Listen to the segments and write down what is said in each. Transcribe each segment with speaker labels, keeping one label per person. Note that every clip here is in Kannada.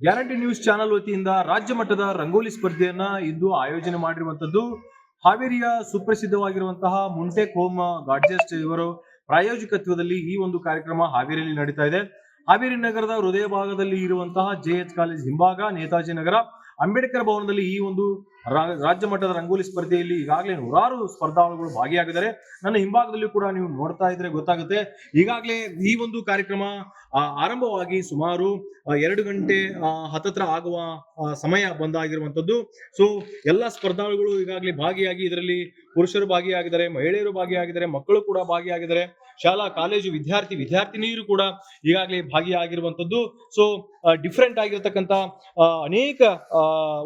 Speaker 1: ಗ್ಯಾರಂಟಿ ನ್ಯೂಸ್ ಚಾನೆಲ್ ವತಿಯಿಂದ ರಾಜ್ಯ ಮಟ್ಟದ ರಂಗೋಲಿ ಸ್ಪರ್ಧೆಯನ್ನ ಇಂದು ಆಯೋಜನೆ ಮಾಡಿರುವಂತದ್ದು ಹಾವೇರಿಯ ಸುಪ್ರಸಿದ್ಧವಾಗಿರುವಂತಹ ಮುಂಟೆಕ್ ಹೋಮ್ ಗಾಡ್ಜೆಸ್ಟ್ ಇವರು ಪ್ರಾಯೋಜಕತ್ವದಲ್ಲಿ ಈ ಒಂದು ಕಾರ್ಯಕ್ರಮ ಹಾವೇರಿಯಲ್ಲಿ ನಡೀತಾ ಇದೆ. ಹಾವೇರಿ ನಗರದ ಹೃದಯ ಭಾಗದಲ್ಲಿ ಇರುವಂತಹ ಜೆ ಎಚ್ ಕಾಲೇಜ್ ಹಿಂಭಾಗ ನೇತಾಜಿ ನಗರ. ಅಂಬೇಡ್ಕರ್ ಭವನದಲ್ಲಿ ಈ ಒಂದು ರಾಜ್ಯ ಮಟ್ಟದ ರಂಗೋಲಿ ಸ್ಪರ್ಧೆಯಲ್ಲಿ ಈಗಾಗಲೇ ನೂರಾರು ಸ್ಪರ್ಧಾಳುಗಳು ಭಾಗಿಯಾಗಿದ್ದಾರೆ. ನನ್ನ ಹಿಂಭಾಗದಲ್ಲಿ ಕೂಡ ನೀವು ನೋಡ್ತಾ ಇದ್ರೆ ಗೊತ್ತಾಗುತ್ತೆ. ಈಗಾಗಲೇ ಈ ಒಂದು ಕಾರ್ಯಕ್ರಮ ಆರಂಭವಾಗಿ ಸುಮಾರು ಎರಡು ಗಂಟೆ ಹತ್ತತ್ರ ಆಗುವ ಸಮಯ ಬಂದಾಗಿರುವಂತದ್ದು ಸೊ ಎಲ್ಲ ಸ್ಪರ್ಧಾಳುಗಳು ಈಗಾಗಲೇ ಭಾಗಿಯಾಗಿ ಇದರಲ್ಲಿ ಪುರುಷರು ಭಾಗಿಯಾಗಿದ್ದಾರೆ, ಮಹಿಳೆಯರು ಭಾಗಿಯಾಗಿದ್ದಾರೆ, ಮಕ್ಕಳು ಕೂಡ ಭಾಗಿಯಾಗಿದ್ದಾರೆ. ಶಾಲಾ, ಕಾಲೇಜು ವಿದ್ಯಾರ್ಥಿ, ವಿದ್ಯಾರ್ಥಿನಿಯರು ಕೂಡ ಈಗಾಗಲೇ ಭಾಗಿಯಾಗಿರುವಂತದ್ದು ಸೊ ಡಿಫ್ರೆಂಟ್ ಆಗಿರತಕ್ಕಂತ ಅನೇಕ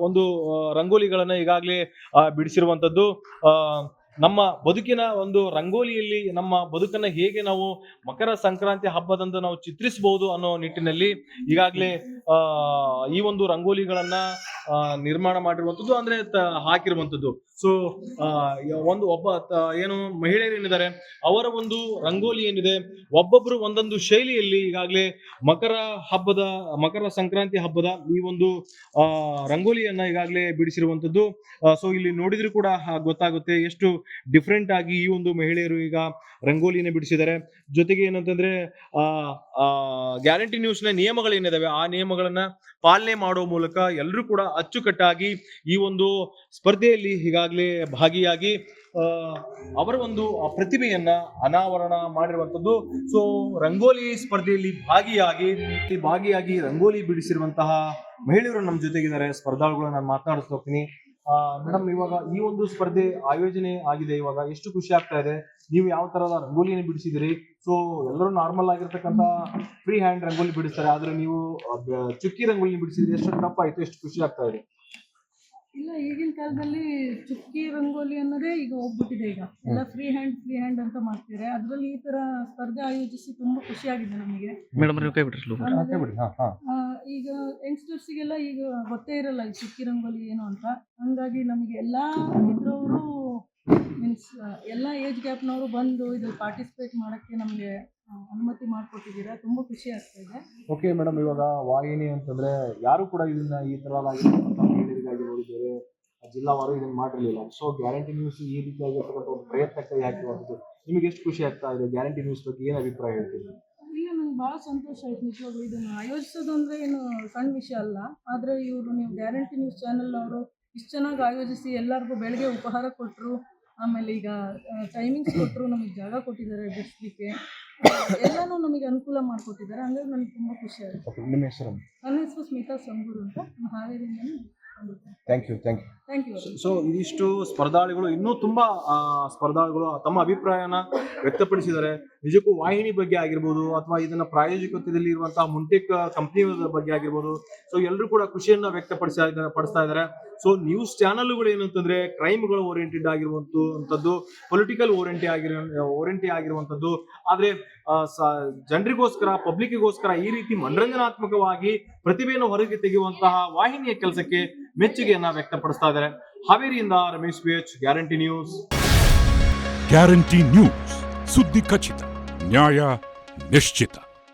Speaker 1: ಒಂದು ರಂಗೋಲಿಗಳನ್ನು ಈಗಾಗಲೇ ಬಿಡಿಸಿರುವಂಥದ್ದು. ನಮ್ಮ ಬದುಕಿನ ಒಂದು ರಂಗೋಲಿಯಲ್ಲಿ ನಮ್ಮ ಬದುಕನ್ನ ಹೇಗೆ ನಾವು ಮಕರ ಸಂಕ್ರಾಂತಿ ಹಬ್ಬದಂದು ನಾವು ಚಿತ್ರಿಸಬಹುದು ಅನ್ನೋ ನಿಟ್ಟಿನಲ್ಲಿ ಈಗಾಗಲೇ ಈ ಒಂದು ರಂಗೋಲಿಗಳನ್ನ ನಿರ್ಮಾಣ ಮಾಡಿರುವಂತದ್ದು ಅಂದ್ರೆ ಹಾಕಿರುವಂತದ್ದು ಸೊ ಒಂದು ಒಬ್ಬ ಏನು ಮಹಿಳೆಯರು ಏನಿದ್ದಾರೆ, ಅವರ ಒಂದು ರಂಗೋಲಿ ಏನಿದೆ, ಒಬ್ಬೊಬ್ರು ಒಂದೊಂದು ಶೈಲಿಯಲ್ಲಿ ಈಗಾಗಲೇ ಮಕರ ಹಬ್ಬದ, ಮಕರ ಸಂಕ್ರಾಂತಿ ಹಬ್ಬದ ಈ ಒಂದು ರಂಗೋಲಿಯನ್ನ ಈಗಾಗಲೇ ಬಿಡಿಸಿರುವಂತದ್ದು ಸೊ ಇಲ್ಲಿ ನೋಡಿದ್ರು ಕೂಡ ಗೊತ್ತಾಗುತ್ತೆ ಎಷ್ಟು ಡಿಫ್ರೆಂಟ್ ಆಗಿ ಈ ಒಂದು ಮಹಿಳೆಯರು ಈಗ ರಂಗೋಲಿನ ಬಿಡಿಸಿದ್ದಾರೆ. ಜೊತೆಗೆ ಏನಂತಂದ್ರೆ, ಆ ಗ್ಯಾರಂಟಿ ನ್ಯೂಸ್ನ ನಿಯಮಗಳೇನಿದಾವೆ ಆ ನಿಯಮಗಳನ್ನ ಪಾಲನೆ ಮಾಡೋ ಮೂಲಕ ಎಲ್ಲರೂ ಕೂಡ ಅಚ್ಚುಕಟ್ಟಾಗಿ ಈ ಒಂದು ಸ್ಪರ್ಧೆಯಲ್ಲಿ ಈಗಾಗಲೇ ಭಾಗಿಯಾಗಿ ಅವರ ಒಂದು ಪ್ರತಿಭೆಯನ್ನ ಅನಾವರಣ ಮಾಡಿರುವಂಥದ್ದು. ಸೊ ರಂಗೋಲಿ ಸ್ಪರ್ಧೆಯಲ್ಲಿ ಭಾಗಿಯಾಗಿ ಭಾಗಿಯಾಗಿ ರಂಗೋಲಿ ಬಿಡಿಸಿರುವಂತಹ ಮಹಿಳೆಯರು ನಮ್ಮ ಜೊತೆಗಿದ್ದಾರೆ. ಸ್ಪರ್ಧಾಳುಗಳು ನಾನು ಮಾತನಾಡಿಸ್ತಾ ಹೋಗ್ತೀನಿ. ಮೇಡಮ್ ಇವಾಗ ಈ ಒಂದು ಸ್ಪರ್ಧೆ ಆಯೋಜನೆ ಆಗಿದೆ. ಇವಾಗ ಎಷ್ಟು ಖುಷಿ ಆಗ್ತಾ ಇದೆ. ನೀವು ಯಾವ ತರದ ರಂಗೋಲಿಯನ್ನು ಬಿಡಿಸಿದಿರಿ? ಸೊ ಎಲ್ಲರೂ ನಾರ್ಮಲ್ ಆಗಿರ್ತಕ್ಕಂತ ಫ್ರೀ ಹ್ಯಾಂಡ್ ರಂಗೋಲಿ ಬಿಡಿಸ್ತಾರೆ. ಆದ್ರೆ ನೀವು ಚುಕ್ಕಿ ರಂಗೋಲಿ ಬಿಡಿಸಿದ್ರಿ ಎಷ್ಟು ಟಫ್ ಆಯ್ತು ಎಷ್ಟು ಖುಷಿ ಆಗ್ತಾ ಇದೆ?
Speaker 2: ಇಲ್ಲ ಈಗಿನ ಕಾಲದಲ್ಲಿ ಚುಕ್ಕಿ ರಂಗೋಲಿ ಅನ್ನೋದೇ ಈಗ ಹೋಗ್ಬಿಟ್ಟಿದೆ ಈಗ. ಎಲ್ಲ ಫ್ರೀ ಹ್ಯಾಂಡ್ ಫ್ರೀ ಹ್ಯಾಂಡ್ ಅಂತ ಮಾಡ್ತಿದ್ದಾರೆ. ಅದರಲ್ಲಿ ಈ ತರ ಸ್ಪರ್ಧೆ ಆಯೋಜಿಸಿ ತುಂಬಾ ಖುಷಿಯಾಗಿದೆ ನಮಗೆ.
Speaker 3: ಮೇಡಮ್ ನೀವು ಕೈ ಬಿಡ್ರಿ
Speaker 2: ಈಗ ಯಂಗ್ಸ್ಟರ್ಸಿಗೆಲ್ಲ ಈಗ ಗೊತ್ತೇ ಇರಲ್ಲ, ಈ ಚಿಕ್ಕಿ ರಂಗೋಲಿ ಏನು ಅಂತ. ಹಂಗಾಗಿ ನಮಗೆ ಎಲ್ಲ ಇದ್ರವರು ಮೀನ್ಸ್ ಎಲ್ಲ ಏಜ್ ಗ್ಯಾಪ್ನವರು ಬಂದು ಇದು ಪಾರ್ಟಿಸಿಪೇಟ್ ಮಾಡೋಕ್ಕೆ ನಮಗೆ ಅನುಮತಿ ಮಾಡಿಕೊಟ್ಟಿದ್ದೀರಾ. ತುಂಬ ಖುಷಿ ಆಗ್ತಾ ಇದೆ.
Speaker 1: ಓಕೆ ಮೇಡಮ್ ಇವಾಗ ವಾಹಿನಿ ಅಂತಂದ್ರೆ ಯಾರು ಕೂಡ ಇದನ್ನ ಈ ತರ ಬೇರೆ ಜಿಲ್ಲಾವಾರು ಇದನ್ನ ಮಾಡಿರಲಿಲ್ಲ. ಸೊ ಗ್ಯಾರಂಟಿ ನ್ಯೂಸ್ ಈ ರೀತಿಯಾಗಿರ್ತಕ್ಕಂಥ ಒಂದು ಪ್ರಯತ್ನಕ್ಕೆ ಯಾಕೆ ನಿಮಗೆ ಎಷ್ಟು ಖುಷಿ ಆಗ್ತಾ ಇದೆ? ಗ್ಯಾರಂಟಿ ನ್ಯೂಸ್ ಬಗ್ಗೆ ಏನು ಅಭಿಪ್ರಾಯ ಹೇಳ್ತೀರಿ?
Speaker 2: ಇಲ್ಲ ನಂಗೆ ಭಾಳ ಸಂತೋಷ ಆಯ್ತು ನಿಜವಾಗ್ಲೂ ಇದನ್ನು ಆಯೋಜಿಸೋದು ಅಂದರೆ ಏನು ಸಣ್ಣ ವಿಷಯ ಅಲ್ಲ. ಆದರೆ ಇವರು ನೀವು ಗ್ಯಾರಂಟಿ ನ್ಯೂಸ್ ಚಾನೆಲ್ ಅವರು ಇಷ್ಟು ಚೆನ್ನಾಗಿ ಆಯೋಜಿಸಿ ಎಲ್ಲರಿಗೂ ಬೆಳಗ್ಗೆ ಉಪಹಾರ ಕೊಟ್ಟರು ಆಮೇಲೆ ಈಗ ಟೈಮಿಂಗ್ಸ್ ಕೊಟ್ಟರು ನಮಗೆ ಜಾಗ ಕೊಟ್ಟಿದ್ದಾರೆ ಬಿಡಿಸ್ಲಿಕ್ಕೆ ಎಲ್ಲನೂ ನಮಗೆ ಅನುಕೂಲ ಮಾಡಿಕೊಟ್ಟಿದ್ದಾರೆ. ಹಂಗಾಗಿ ನನಗೆ ತುಂಬಾ ಖುಷಿ ಆಯಿತು
Speaker 1: ಓಕೆ ನಿಮ್ಮ ಹೆಸರು?
Speaker 2: ನನ್ನ ಹೆಸರು ಸ್ಮಿತಾ ಸಂಗೂರು ಅಂತ. ನಾನು ಹಾವೇರಿಯಿಂದನೇ
Speaker 1: thank you thank you
Speaker 2: thank you
Speaker 1: so ಇದಿಷ್ಟು ಸ್ಪರ್ಧಾಳುಗಳು ಇನ್ನೂ ತುಂಬಾ ಸ್ಪರ್ಧಾಳುಗಳು ತಮ್ಮ ಅಭಿಪ್ರಾಯನ ವ್ಯಕ್ತಪಡಿಸಿದ್ದಾರೆ. ನಿಜಕ್ಕೂ ವಾಹಿನಿ ಬಗ್ಗೆ ಆಗಿರ್ಬೋದು ಅಥವಾ ಇದನ್ನ ಪ್ರಾಯೋಜಕತ್ವದಲ್ಲಿ ಇರುವಂತಹ ಮುಂಟೆಕ್ ಕಂಪ್ನಿ ಬಗ್ಗೆ ಆಗಿರ್ಬೋದು. ಸೊ ಎಲ್ಲರೂ ಕೂಡ ಖುಷಿಯನ್ನ ವ್ಯಕ್ತಪಡಿಸ್ತಾ ಇದ್ದಾರೆ ಪಡಿಸ್ತಾ ಇದ್ದಾರೆ. ಸೊ ನ್ಯೂಸ್ ಚಾನಲ್ಗಳು ಏನಂತಂದ್ರೆ ಕ್ರೈಮ್ಗಳು ಓರಿಯೆಂಟೆಡ್ ಆಗಿರುವಂತದ್ದು ಪೊಲಿಟಿಕಲ್ ಓರಿಯೆಂಟಿ ಆಗಿರೋ ಓರಿಯೆಂಟಿ ಆಗಿರುವಂತದ್ದು. ಆದ್ರೆ ಜನರಿಗೋಸ್ಕರ ಪಬ್ಲಿಕ್ಗೋಸ್ಕರ ಈ ರೀತಿ ಮನರಂಜನಾತ್ಮಕವಾಗಿ ಪ್ರತಿಭೆಯನ್ನು ಹೊರಗೆ ತೆಗೆಯುವಂತಹ ವಾಹಿನಿಯ ಕೆಲಸಕ್ಕೆ ಮೆಚ್ಚುಗೆಯನ್ನ ವ್ಯಕ್ತಪಡಿಸ್ತಾ ಇದ್ದಾರೆ. ಹಾವೇರಿಯಿಂದ Ramesh BH guarantee news.
Speaker 4: Guarantee news, ಸುದ್ದಿ ಖಚಿತ, ನ್ಯಾಯ ನಿಶ್ಚಿತ.